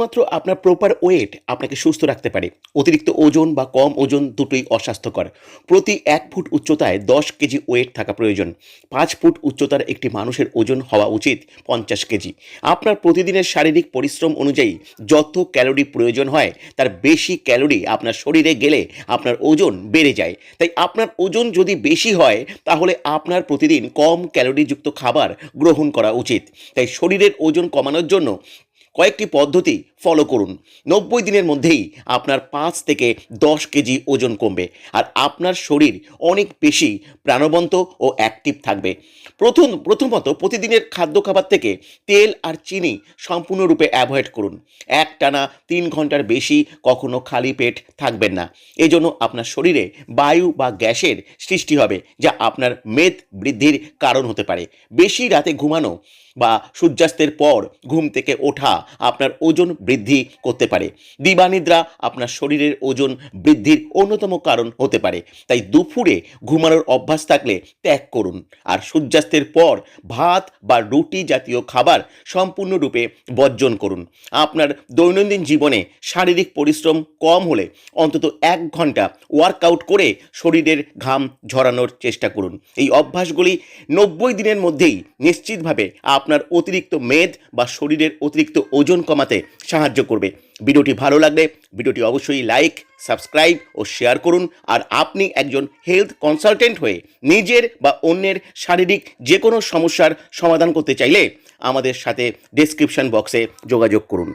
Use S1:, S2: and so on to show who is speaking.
S1: মাত্র আপনার proper wait আপনাকে সুস্থ রাখতে পারে। অতিরিক্ত ওজন বা কম ওজন দুটোই অস্বাস্থ্যকর। প্রতি এক ফুট উচ্চতায় দশ কেজি ওয়েট থাকা প্রয়োজন। পাঁচ ফুট উচ্চতার একটি মানুষের ওজন হওয়া উচিত পঞ্চাশ কেজি। আপনার প্রতিদিনের শারীরিক পরিশ্রম অনুযায়ী যত ক্যালোরি প্রয়োজন হয়, তার বেশি ক্যালোরি আপনার শরীরে গেলে আপনার ওজন বেড়ে যায়। তাই আপনার ওজন যদি বেশি হয়, তাহলে আপনার প্রতিদিন কম ক্যালোরিযুক্ত খাবার গ্রহণ করা উচিত। তাই শরীরের ওজন কমানোর জন্য কয়েকটি পদ্ধতি ফলো করুন। নব্বই দিনের মধ্যেই আপনার পাঁচ থেকে দশ কেজি ওজন কমবে আর আপনার শরীর অনেক বেশি প্রাণবন্ত ও অ্যাক্টিভ থাকবে। প্রথম, প্রথমত প্রতিদিনের খাদ্য খাবার থেকে তেল আর চিনি সম্পূর্ণরূপে অ্যাভয়েড করুন। এক টানা তিন ঘণ্টার বেশি কখনো খালি পেট থাকবেন না। এজন্য আপনার শরীরে বায়ু বা গ্যাসের সৃষ্টি হবে, যা আপনার মেদ বৃদ্ধির কারণ হতে পারে। বেশি রাতে ঘুমানো বা সূর্যাস্তের পর ঘুম থেকে ওঠা আপনার ওজন বৃদ্ধি করতে পারে। দিবানিদ্রা আপনার শরীরের ওজন বৃদ্ধির অন্যতম কারণ হতে পারে। তাই দুপুরে ঘুমানোর অভ্যাস থাকলে ত্যাগ করুন। আর সূর্যাস্তের পর ভাত বা রুটি জাতীয় খাবার সম্পূর্ণরূপে বর্জন করুন। আপনার দৈনন্দিন জীবনে শারীরিক পরিশ্রম কম হলে অন্তত এক ঘণ্টা ওয়ার্কআউট করে শরীরের ঘাম ঝরানোর চেষ্টা করুন। এই অভ্যাসগুলি নব্বই দিনের মধ্যেই নিশ্চিতভাবে আপনার অতিরিক্ত মেদ বা শরীরের অতিরিক্ত ওজন কমাতে সাহায্য করবে। ভিডিওটি ভালো লাগলে ভিডিওটি অবশ্যই লাইক, সাবস্ক্রাইব ও শেয়ার করুন আর আপনি একজন হেলথ কনসালটেন্ট হয়ে নিজের বা অন্যের শারীরিক যে কোনো সমস্যার সমাধান করতে চাইলে আমাদের সাথে ডিসক্রিপশান বক্সে যোগাযোগ করুন।